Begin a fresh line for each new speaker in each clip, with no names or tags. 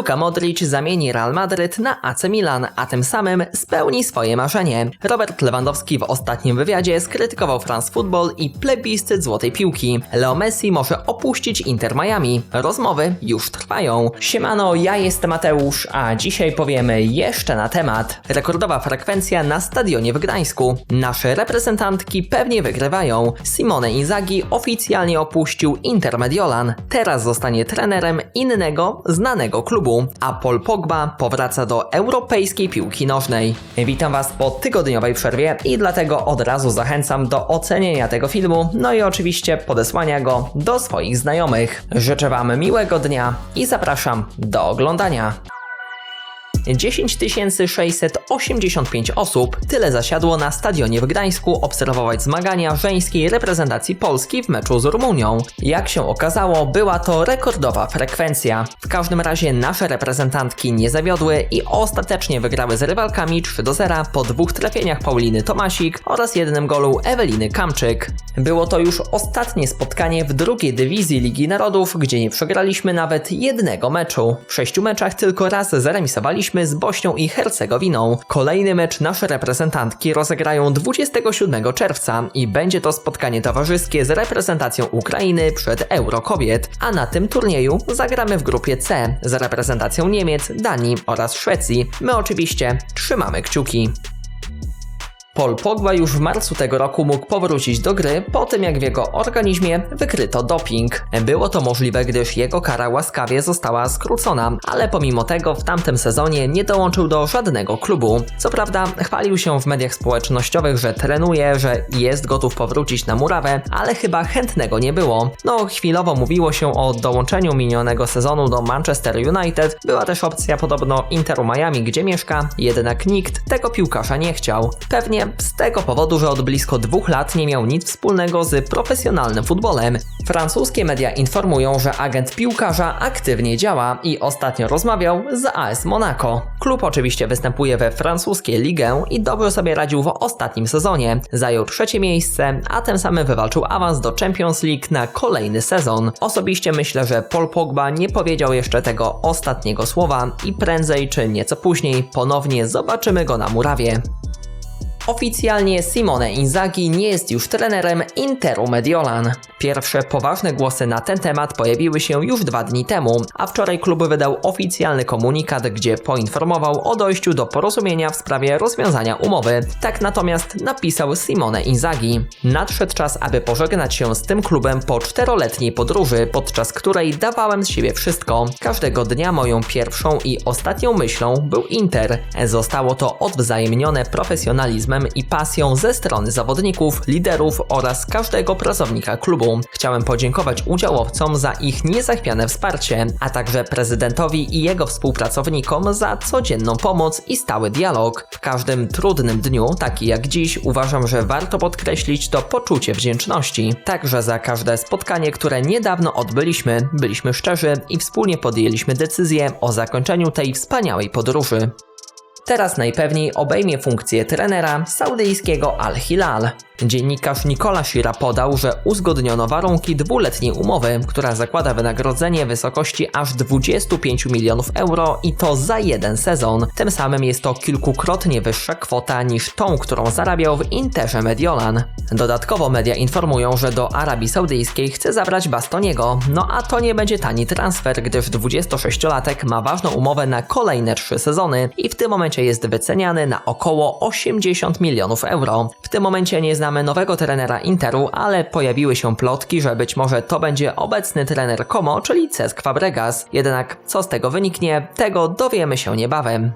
Luka Modric zamieni Real Madryt na AC Milan, a tym samym spełni swoje marzenie. Robert Lewandowski w ostatnim wywiadzie skrytykował France Football i plebiscyt złotej piłki. Leo Messi może opuścić Inter Miami. Rozmowy już trwają. Siemano, ja jestem Mateusz, a dzisiaj powiemy jeszcze na temat. Rekordowa frekwencja na stadionie w Gdańsku. Nasze reprezentantki pewnie wygrywają. Simone Inzaghi oficjalnie opuścił Inter Mediolan. Teraz zostanie trenerem innego, znanego klubu, a Paul Pogba powraca do europejskiej piłki nożnej. Witam Was po tygodniowej przerwie i dlatego od razu zachęcam do ocenienia tego filmu, no i oczywiście podesłania go do swoich znajomych. Życzę Wam miłego dnia i zapraszam do oglądania. 10 685 osób tyle zasiadło na stadionie w Gdańsku obserwować zmagania żeńskiej reprezentacji Polski w meczu z Rumunią. Jak się okazało, była to rekordowa frekwencja. W każdym razie nasze reprezentantki nie zawiodły i ostatecznie wygrały z rywalkami 3 do 0 po dwóch trafieniach Pauliny Tomasik oraz jednym golu Eweliny Kamczyk. Było to już ostatnie spotkanie w drugiej dywizji Ligi Narodów, gdzie nie przegraliśmy nawet jednego meczu. W sześciu meczach tylko raz zaremisowaliśmy z Bośnią i Hercegowiną. Kolejny mecz nasze reprezentantki rozegrają 27 czerwca i będzie to spotkanie towarzyskie z reprezentacją Ukrainy przed Euro Kobiet, a na tym turnieju zagramy w grupie C z reprezentacją Niemiec, Danii oraz Szwecji. My oczywiście trzymamy kciuki. Paul Pogba już w marcu tego roku mógł powrócić do gry po tym jak w jego organizmie wykryto doping. Było to możliwe, gdyż jego kara łaskawie została skrócona, ale pomimo tego w tamtym sezonie nie dołączył do żadnego klubu. Co prawda chwalił się w mediach społecznościowych, że trenuje, że jest gotów powrócić na murawę, ale chyba chętnego nie było. No chwilowo mówiło się o dołączeniu minionego sezonu do Manchester United, była też opcja podobno Interu Miami, gdzie mieszka, jednak nikt tego piłkarza nie chciał. Pewnie z tego powodu, że od blisko dwóch lat nie miał nic wspólnego z profesjonalnym futbolem. Francuskie media informują, że agent piłkarza aktywnie działa i ostatnio rozmawiał z AS Monaco. Klub oczywiście występuje we francuskiej ligę i dobrze sobie radził w ostatnim sezonie. Zajął trzecie miejsce, a tym samym wywalczył awans do Champions League na kolejny sezon. Osobiście myślę, że Paul Pogba nie powiedział jeszcze tego ostatniego słowa i prędzej czy nieco później ponownie zobaczymy go na murawie. Oficjalnie Simone Inzaghi nie jest już trenerem Interu Mediolan. Pierwsze poważne głosy na ten temat pojawiły się już dwa dni temu, a wczoraj klub wydał oficjalny komunikat, gdzie poinformował o dojściu do porozumienia w sprawie rozwiązania umowy. Tak natomiast napisał Simone Inzaghi. Nadszedł czas, aby pożegnać się z tym klubem po czteroletniej podróży, podczas której dawałem z siebie wszystko. Każdego dnia moją pierwszą i ostatnią myślą był Inter. Zostało to odwzajemnione profesjonalizmem i pasją ze strony zawodników, liderów oraz każdego pracownika klubu. Chciałem podziękować udziałowcom za ich niezachwiane wsparcie, a także prezydentowi i jego współpracownikom za codzienną pomoc i stały dialog. W każdym trudnym dniu, taki jak dziś, uważam, że warto podkreślić to poczucie wdzięczności. Także za każde spotkanie, które niedawno odbyliśmy, byliśmy szczerzy i wspólnie podjęliśmy decyzję o zakończeniu tej wspaniałej podróży. Teraz najpewniej obejmie funkcję trenera saudyjskiego Al-Hilal. Dziennikarz Nikola Shira podał, że uzgodniono warunki dwuletniej umowy, która zakłada wynagrodzenie w wysokości aż 25 milionów euro i to za jeden sezon. Tym samym jest to kilkukrotnie wyższa kwota niż tą, którą zarabiał w Interze Mediolan. Dodatkowo media informują, że do Arabii Saudyjskiej chce zabrać Bastoniego, no a to nie będzie tani transfer, gdyż 26-latek ma ważną umowę na kolejne trzy sezony i w tym momencie jest wyceniany na około 80 milionów euro. W tym momencie nie znamy nowego trenera Interu, ale pojawiły się plotki, że być może to będzie obecny trener Como, czyli Cesc Fabregas. Jednak co z tego wyniknie, tego dowiemy się niebawem.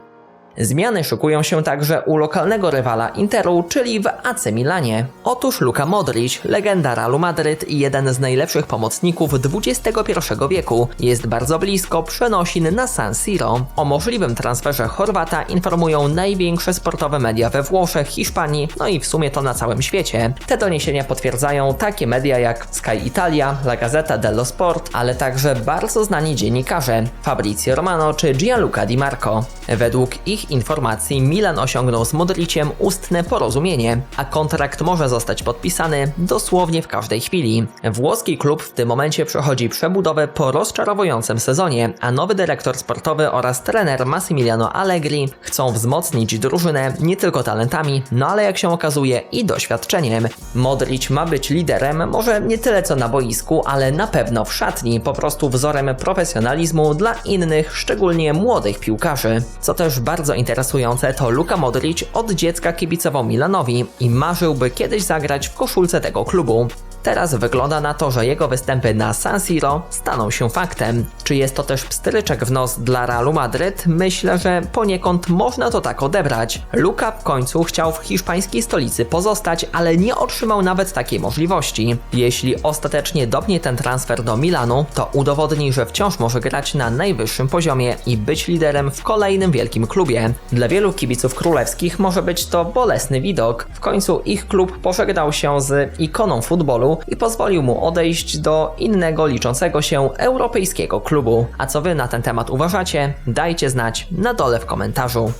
Zmiany szykują się także u lokalnego rywala Interu, czyli w AC Milanie. Otóż Luka Modric, legenda Realu Madryt i jeden z najlepszych pomocników XXI wieku, jest bardzo blisko przenosin na San Siro. O możliwym transferze Chorwata informują największe sportowe media we Włoszech, Hiszpanii, no i w sumie to na całym świecie. Te doniesienia potwierdzają takie media jak Sky Italia, La Gazzetta dello Sport, ale także bardzo znani dziennikarze Fabrizio Romano czy Gianluca Di Marco. Według ich informacji Milan osiągnął z Modriciem ustne porozumienie, a kontrakt może zostać podpisany dosłownie w każdej chwili. Włoski klub w tym momencie przechodzi przebudowę po rozczarowującym sezonie, a nowy dyrektor sportowy oraz trener Massimiliano Allegri chcą wzmocnić drużynę nie tylko talentami, no ale jak się okazuje i doświadczeniem. Modric ma być liderem, może nie tyle co na boisku, ale na pewno w szatni, po prostu wzorem profesjonalizmu dla innych, szczególnie młodych piłkarzy. Co też bardzo interesujące, to Luka Modric od dziecka kibicował Milanowi i marzyłby kiedyś zagrać w koszulce tego klubu. Teraz wygląda na to, że jego występy na San Siro staną się faktem. Czy jest to też pstryczek w nos dla Realu Madryt? Myślę, że poniekąd można to tak odebrać. Luka w końcu chciał w hiszpańskiej stolicy pozostać, ale nie otrzymał nawet takiej możliwości. Jeśli ostatecznie dopnie ten transfer do Milanu, to udowodni, że wciąż może grać na najwyższym poziomie i być liderem w kolejnym wielkim klubie. Dla wielu kibiców królewskich może być to bolesny widok. W końcu ich klub pożegnał się z ikoną futbolu i pozwolił mu odejść do innego liczącego się europejskiego klubu. A co wy na ten temat uważacie? Dajcie znać na dole w komentarzu.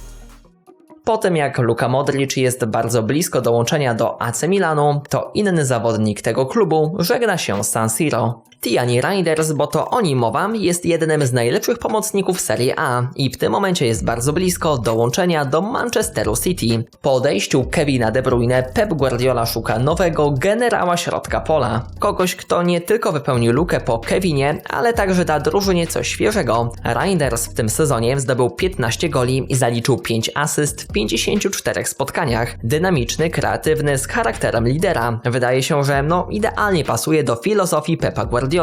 Po tym jak Luka Modric jest bardzo blisko dołączenia do AC Milanu, to inny zawodnik tego klubu żegna się z San Siro. Tiani Riders, bo to o nim mowa, jest jednym z najlepszych pomocników Serie A i w tym momencie jest bardzo blisko dołączenia do Manchesteru City. Po odejściu Kevina De Bruyne Pep Guardiola szuka nowego generała środka pola. Kogoś, kto nie tylko wypełni lukę po Kevinie, ale także da drużynie coś świeżego. Riders w tym sezonie zdobył 15 goli i zaliczył 5 asyst w 54 spotkaniach. Dynamiczny, kreatywny, z charakterem lidera. Wydaje się, że no idealnie pasuje do filozofii Pepa Guardiola.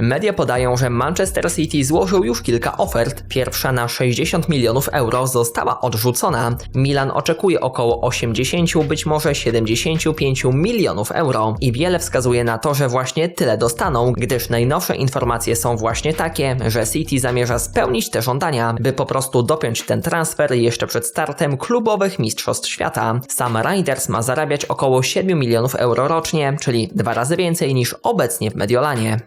Media podają, że Manchester City złożył już kilka ofert. Pierwsza na 60 milionów euro została odrzucona. Milan oczekuje około 80, być może 75 milionów euro. I wiele wskazuje na to, że właśnie tyle dostaną, gdyż najnowsze informacje są właśnie takie, że City zamierza spełnić te żądania, by po prostu dopiąć ten transfer jeszcze przed startem klubowych Mistrzostw Świata. Sam Riders ma zarabiać około 7 milionów euro rocznie, czyli dwa razy więcej niż obecnie w Mediolanie.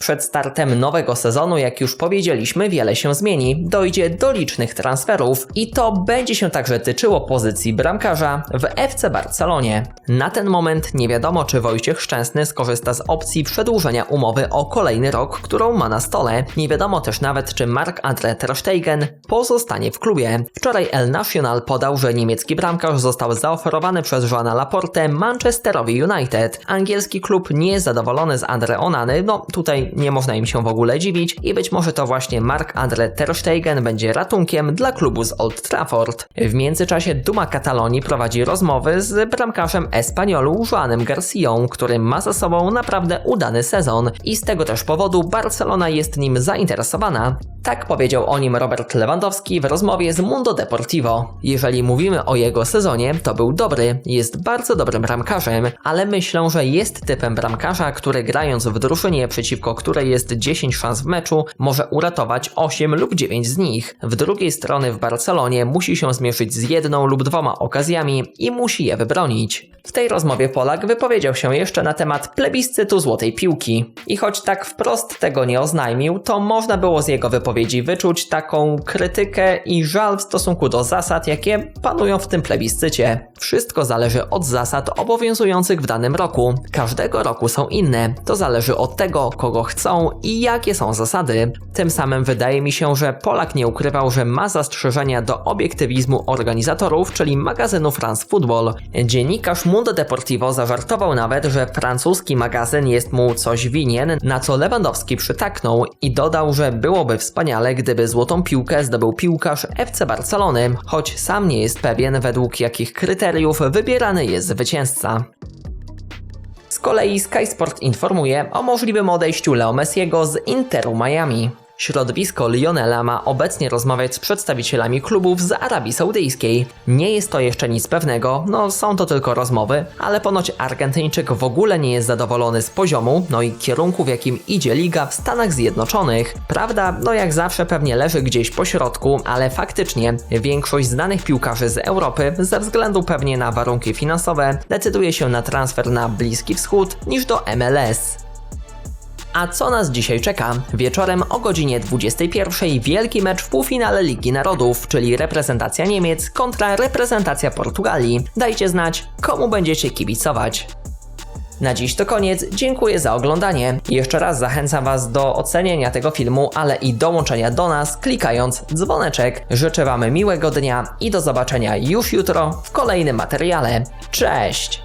Przed startem nowego sezonu, jak już powiedzieliśmy, wiele się zmieni. Dojdzie do licznych transferów i to będzie się także tyczyło pozycji bramkarza w FC Barcelonie. Na ten moment nie wiadomo, czy Wojciech Szczęsny skorzysta z opcji przedłużenia umowy o kolejny rok, którą ma na stole. Nie wiadomo też nawet, czy Marc-André Ter Stegen pozostanie w klubie. Wczoraj El Nacional podał, że niemiecki bramkarz został zaoferowany przez Joana Laporte Manchesterowi United. Angielski klub nie jest zadowolony z Andre Onany, no tutaj nie można im się w ogóle dziwić i być może to właśnie Marc-André Ter Stegen będzie ratunkiem dla klubu z Old Trafford. W międzyczasie Duma Katalonii prowadzi rozmowy z bramkarzem Espaniolu Joanem Garcją, który ma za sobą naprawdę udany sezon i z tego też powodu Barcelona jest nim zainteresowana. Tak powiedział o nim Robert Lewandowski w rozmowie z Mundo Deportivo. Jeżeli mówimy o jego sezonie, to był dobry, jest bardzo dobrym bramkarzem, ale myślę, że jest typem bramkarza, który grając w drużynie przeciwko której jest 10 szans w meczu, może uratować 8 lub 9 z nich. W drugiej strony w Barcelonie musi się zmierzyć z jedną lub dwoma okazjami i musi je wybronić. W tej rozmowie Polak wypowiedział się jeszcze na temat plebiscytu złotej piłki. I choć tak wprost tego nie oznajmił, to można było z jego wypowiedzi wyczuć taką krytykę i żal w stosunku do zasad, jakie panują w tym plebiscycie. Wszystko zależy od zasad obowiązujących w danym roku. Każdego roku są inne. To zależy od tego, kogo chcą i jakie są zasady. Tym samym wydaje mi się, że Polak nie ukrywał, że ma zastrzeżenia do obiektywizmu organizatorów, czyli magazynu France Football. Dziennikarz Mundo Deportivo zażartował nawet, że francuski magazyn jest mu coś winien, na co Lewandowski przytaknął i dodał, że byłoby wspaniale, gdyby złotą piłkę zdobył piłkarz FC Barcelony, choć sam nie jest pewien według jakich kryteriów wybierany jest zwycięzca. Z kolei Sky Sport informuje o możliwym odejściu Leo Messiego z Interu Miami. Środowisko Lionela ma obecnie rozmawiać z przedstawicielami klubów z Arabii Saudyjskiej. Nie jest to jeszcze nic pewnego, no są to tylko rozmowy, ale ponoć Argentyńczyk w ogóle nie jest zadowolony z poziomu, no i kierunku w jakim idzie liga w Stanach Zjednoczonych. Prawda, no jak zawsze pewnie leży gdzieś po środku, ale faktycznie większość znanych piłkarzy z Europy, ze względu pewnie na warunki finansowe, decyduje się na transfer na Bliski Wschód niż do MLS. A co nas dzisiaj czeka? Wieczorem o godzinie 21 wielki mecz w półfinale Ligi Narodów, czyli reprezentacja Niemiec kontra reprezentacja Portugalii. Dajcie znać, komu będziecie kibicować. Na dziś to koniec, dziękuję za oglądanie. Jeszcze raz zachęcam Was do ocenienia tego filmu, ale i dołączenia do nas klikając dzwoneczek. Życzę Wam miłego dnia i do zobaczenia już jutro w kolejnym materiale. Cześć!